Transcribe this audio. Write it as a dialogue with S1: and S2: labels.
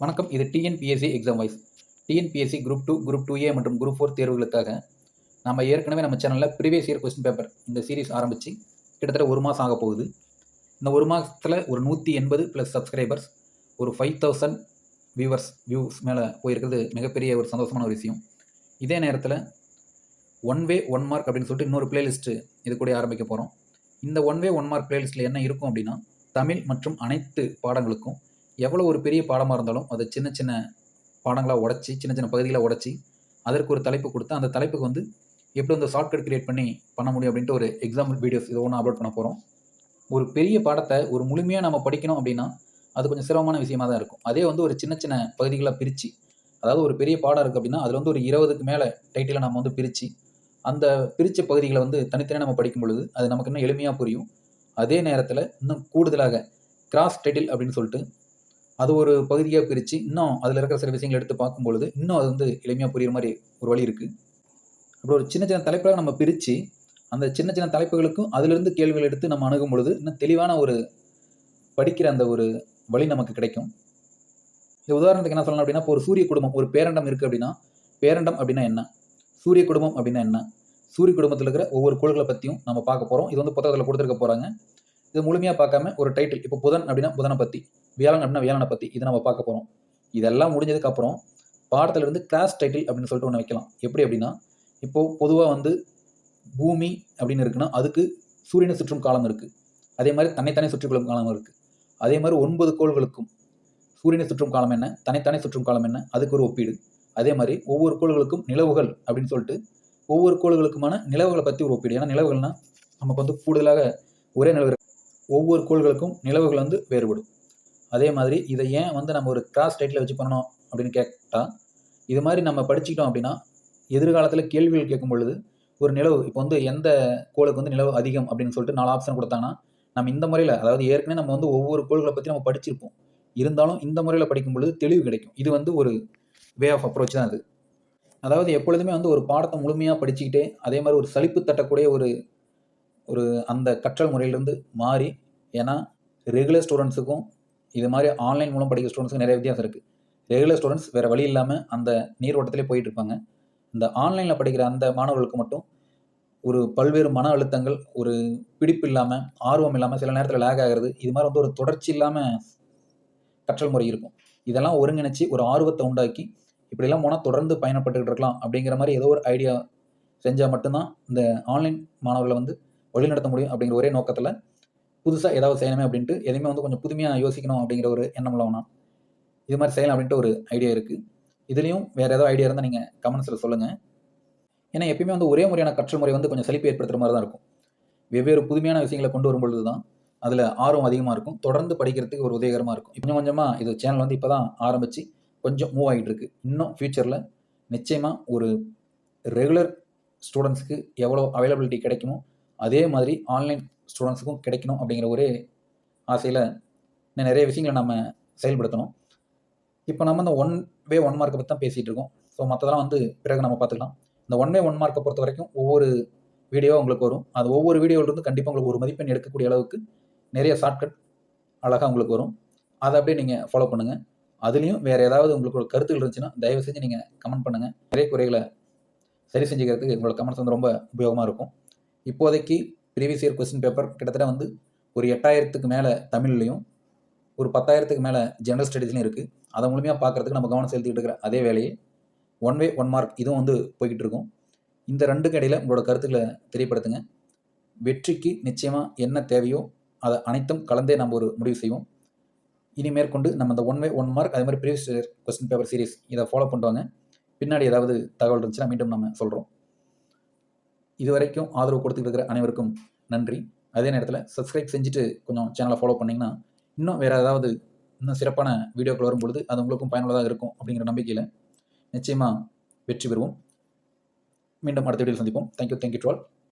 S1: வணக்கம் இது TNPSC exam wise TNPSC group two group two A மற்றும் குரூப் ஃபோர் தேர்வுகளுக்காக நம்ம ஏற்கனவே நம்ம சேனலில் ப்ரீவியஸ் இயர் கொஸ்டின் பேப்பர் இந்த சீரிஸ் ஆரம்பித்து கிட்டத்தட்ட ஒரு மாதம் ஆக போகுது. இந்த ஒரு மாதத்தில் ஒரு நூற்றி எண்பது ப்ளஸ் சப்ஸ்கிரைபர்ஸ் ஒரு ஃபைவ் தௌசண்ட் வியூவர்ஸ் வியூஸ் மேலே போயிருக்கிறது மிகப்பெரிய ஒரு சந்தோஷமான ஒரு விஷயம். இதே நேரத்தில் ஒன் வே ஒன் மார்க் அப்படின்னு சொல்லிட்டு இன்னொரு பிளேலிஸ்ட்டு இது கூட ஆரம்பிக்க போகிறோம் இந்த ஒன் வே ஒன் மார்க் பிளேலிஸ்ட்டில் என்ன இருக்கும் அப்படின்னா தமிழ் மற்றும் அனைத்து பாடங்களுக்கும் எவ்வளோ ஒரு பெரிய பாடமாக இருந்தாலும் அதை சின்ன சின்ன பாடங்களாக உடச்சி சின்ன சின்ன பகுதிகளாக உடச்சி அதற்கு ஒரு தலைப்பு கொடுத்து அந்த தலைப்புக்கு வந்து எப்படி வந்து ஷார்ட்கட் கிரியேட் பண்ணி பண்ண முடியும் அப்படின்ட்டு ஒரு எக்ஸாம்பிள் வீடியோஸ் இது ஒன்று அப்லோட் பண்ண போகிறோம் ஒரு பெரிய பாடத்தை ஒரு முழுமையாக நம்ம படிக்கணும் அப்படின்னா அது கொஞ்சம் சிரமமான விஷயமா தான் இருக்கும். அதே வந்து ஒரு சின்ன சின்ன பகுதிகளாக பிரித்து அதாவது ஒரு பெரிய பாடம் இருக்குது அப்படின்னா அதில் வந்து ஒரு இருபதுக்கு மேலே டைட்டிலை நம்ம வந்து பிரித்து அந்த பிரித்த பகுதிகளை வந்து தனித்தனியாக நம்ம படிக்கும் பொழுது அது நமக்கு இன்னும் எளிமையாக புரியும். அதே நேரத்தில் இன்னும் கூடுதலாக கிராஸ் டைட்டில் அப்படின்னு சொல்லிட்டு அது ஒரு பகுதியாக பிரித்து இன்னும் அதில் இருக்கிற சில விஷயங்களை எடுத்து பார்க்கும் பொழுது இன்னும் அது வந்து எளிமையாக புரியுற மாதிரி ஒரு வழி இருக்குது அப்படி ஒரு சின்ன சின்ன தலைப்பாக நம்ம பிரித்து அந்த சின்ன சின்ன தலைப்புகளுக்கும் அதிலிருந்து கேள்விகள் எடுத்து நம்ம அணுகும் பொழுது இன்னும் தெளிவான ஒரு படிக்கிற அந்த ஒரு வழி நமக்கு கிடைக்கும். இந்த உதாரணத்துக்கு என்ன சொல்லணும் அப்படின்னா இப்போ ஒரு சூரிய குடும்பம் ஒரு பேரண்டம் இருக்குது அப்படின்னா பேரண்டம் அப்படின்னா என்ன? சூரிய குடும்பம் அப்படின்னா என்ன? சூரிய குடும்பத்தில் இருக்கிற ஒவ்வொரு கோள்களை பற்றியும் நம்ம பார்க்க போகிறோம் இது வந்து புத்தகத்தில் கொடுத்துருக்க போகிறாங்க இது முழுமையாக பார்க்காம ஒரு டைட்டில் இப்போ புதன் அப்படின்னா புதனை பற்றி வியாழன் அப்படின்னா வியாழனை பற்றி இதை நம்ம பார்க்க போகிறோம் இதெல்லாம் முடிஞ்சதுக்கப்புறம் பாடத்துல இருந்து கிளாஸ் டைட்டில் அப்படின்னு சொல்லிட்டு ஒன்று வைக்கலாம். எப்படி அப்படின்னா இப்போது பொதுவாக வந்து பூமி அப்படின்னு இருக்குன்னா அதுக்கு சூரியனை சுற்றும் காலம் இருக்குது அதே மாதிரி தன்னைத்தானே சுற்றிக்கொள்ளும் காலம் இருக்குது அதே மாதிரி ஒன்பது கோள்களுக்கும் சூரியனை சுற்றும் காலம் என்ன? தனித்தனி சுற்றும் காலம் என்ன? அதுக்கு ஒரு ஒப்பீடு. அதே மாதிரி ஒவ்வொரு கோள்களுக்கும் நிலவுகள் அப்படின்னு சொல்லிட்டு ஒவ்வொரு கோள்களுக்குமான நிலவுகளை பற்றி ஒரு ஒப்பீடு. ஏன்னா நிலவுகள்னால் நமக்கு வந்து கூடுதலாக ஒரே நிலவு ஒவ்வொரு கோள்களுக்கும் நிலவுகள் வந்து வேறுபடும். அதே மாதிரி இதை ஏன் வந்து நம்ம ஒரு கிராஸ் டைட்டில் வச்சு பண்ணணும் அப்படின்னு கேட்டால் இது மாதிரி நம்ம படிச்சுக்கிட்டோம் அப்படின்னா எதிர்காலத்தில் கேள்விகள் கேட்கும் பொழுது ஒரு நிலவு இப்போ வந்து எந்த கோளுக்கு வந்து நிலவு அதிகம் அப்படின்னு சொல்லிட்டு நாலு ஆப்ஷன் கொடுத்தாங்கன்னா நம்ம இந்த முறையில் அதாவது ஏற்கனவே நம்ம வந்து ஒவ்வொரு கோள்களை பற்றி நம்ம படிச்சிருப்போம். இருந்தாலும் இந்த முறையில் படிக்கும் பொழுது தெளிவு கிடைக்கும். இது வந்து ஒரு வே ஆஃப் அப்ரோச் தான் அது. அதாவது எப்பொழுதுமே வந்து ஒரு பாடத்தை முழுமையாக படிச்சுக்கிட்டே அதே மாதிரி ஒரு சலிப்பு தட்டக்கூடிய ஒரு ஒரு அந்த கற்றல் முறையிலேருந்து மாறி ஏன்னா ரெகுலர் ஸ்டூடெண்ட்ஸுக்கும் இது மாதிரி ஆன்லைன் மூலம் படிக்கிற ஸ்டூடெண்ட்ஸுக்கு நிறைய வித்தியாசம் இருக்குது ரெகுலர் ஸ்டூடெண்ட்ஸ் வேறு வழி இல்லாமல் அந்த நீரோட்டத்திலே போயிட்டு இருப்பாங்க. இந்த ஆன்லைனில் படிக்கிற அந்த மாணவர்களுக்கு மட்டும் ஒரு பல்வேறு மன அழுத்தங்கள் ஒரு பிடிப்பு இல்லாமல் ஆர்வம் இல்லாமல் சில நேரத்தில் லேக் ஆகிறது இது மாதிரி வந்து ஒரு தொடர்ச்சி இல்லாமல் கற்றல் முறை இருக்கும். இதெல்லாம் ஒருங்கிணைச்சி ஒரு ஆர்வத்தை உண்டாக்கி இப்படிலாம் போனால் தொடர்ந்து பயணப்பட்டுக்கிட்டு இருக்கலாம் அப்படிங்கிற மாதிரி ஏதோ ஒரு ஐடியா செஞ்சால் மட்டும்தான் இந்த ஆன்லைன் மாணவர்களை வந்து வழிநடத்த முடியும் அப்படிங்கிற ஒரே நோக்கத்தில் புதுசாக ஏதாவது செய்யணுமே அப்படின்ட்டு எதுவுமே வந்து கொஞ்சம் புதுமையாக யோசிக்கணும் அப்படிங்கிற ஒரு எண்ணம் உள்ளவனா? இது மாதிரி செய்யலாம் அப்படின்ட்டு ஒரு ஐடியா இருக்குது இதுலேயும் வேறு ஏதாவது ஐடியா இருந்தால் நீங்கள் கமெண்ட்ஸில் சொல்லுங்கள் ஏன்னா எப்பயுமே வந்து ஒரே முறையான கற்றல் முறை வந்து கொஞ்சம் செழிப்பு ஏற்படுத்துகிற மாதிரி தான் இருக்கும். வெவ்வேறு புதுமையான விஷயங்களை கொண்டு வரும் பொழுது தான் அதில் ஆர்வம் அதிகமாக இருக்கும். தொடர்ந்து படிக்கிறதுக்கு ஒரு உதவிகரமாக இருக்கும். கொஞ்சம் கொஞ்சமாக இது சேனல் வந்து இப்போ தான் ஆரம்பித்து கொஞ்சம் மூவ் ஆகிட்டு இருக்கு. இன்னும் ஃப்யூச்சரில் நிச்சயமாக ஒரு ரெகுலர் ஸ்டூடெண்ட்ஸ்க்கு எவ்வளோ அவைலபிலிட்டி கிடைக்குமோ அதே மாதிரி ஆன்லைன் ஸ்டூடெண்ட்ஸுக்கும் கிடைக்கணும் அப்படிங்கிற ஒரே ஆசையில் இன்னும் நிறைய விஷயங்களை நம்ம செயல்படுத்தணும். இப்போ நம்ம இந்த ஒன் வே ஒன் மார்க்கை பற்றி தான் பேசிகிட்டு இருக்கோம். ஸோ மற்றதெல்லாம் வந்து பிறகு நம்ம பார்த்துக்கலாம். இந்த ஒன் வே ஒன் மார்க்கை பொறுத்த வரைக்கும் ஒவ்வொரு வீடியோ உங்களுக்கு வரும். அது ஒவ்வொரு வீடியோவிலிருந்து கண்டிப்பாக உங்களுக்கு ஒரு மதிப்பெண் எடுக்கக்கூடிய அளவுக்கு நிறைய ஷார்ட்கட் அழகாக உங்களுக்கு வரும். அதை அப்படியே நீங்கள் ஃபாலோ பண்ணுங்கள் அதுலேயும் வேறு ஏதாவது உங்களுக்கு ஒரு கருத்துகள் இருந்துச்சுன்னா தயவு செஞ்சு நீங்கள் கமெண்ட் பண்ணுங்கள் நிறைய குறைகளை சரி செஞ்சுக்கிறதுக்கு உங்களோட கமெண்ட்ஸ் வந்து ரொம்ப உபயோகமாக இருக்கும். இப்போதைக்கு ப்ரீவியஸ் இயர் கொஸ்டின் பேப்பர் கிட்டத்தட்ட வந்து ஒரு எட்டாயிரத்துக்கு மேலே தமிழ்லையும் ஒரு பத்தாயிரத்துக்கு மேலே ஜென்ரல் ஸ்டடீஸ்லையும் இருக்குது அதை முழுமையாக பார்க்குறதுக்கு நம்ம கவனம் செலுத்திட்டு இருக்கிற அதே வேலையை ஒன் வே ஒன் மார்க் இதுவும் வந்து போய்கிட்டு இருக்கும். இந்த ரெண்டுக்கு இடையில் உங்களோட கருத்துக்களை தெரியப்படுத்துங்க. வெற்றிக்கு நிச்சயமாக என்ன தேவையோ அதை அனைத்தும் கலந்தே நம்ம ஒரு முடிவு செய்வோம். இனி மேற்கொண்டு நம்ம இந்த ஒன் வே ஒன் மார்க் அதே மாதிரி ப்ரீவியஸ் கொஸ்டின் பேப்பர் சீரிஸ் இதை ஃபாலோ பண்ணுவாங்க பின்னாடி ஏதாவது தகவல் இருந்துச்சுன்னா மீண்டும் நம்ம சொல்கிறோம் இது வரைக்கும் ஆதரவு கொடுத்துட்டு இருக்கிற அனைவருக்கும் நன்றி. அதே நேரத்தில் சப்ஸ்கிரைப் செஞ்சுட்டு கொஞ்சம் சேனலை ஃபாலோ பண்ணிங்கன்னா இன்னும் வேறு ஏதாவது இன்னும் சிறப்பான வீடியோக்கள் வரும்பொழுது அது உங்களுக்கும் பயனுள்ளதாக இருக்கும் அப்படிங்கிற நம்பிக்கையில் நிச்சயமாக வெற்றி பெறுவோம். மீண்டும் அடுத்த வீடியோவில் சந்திப்போம். Thank you thank you to all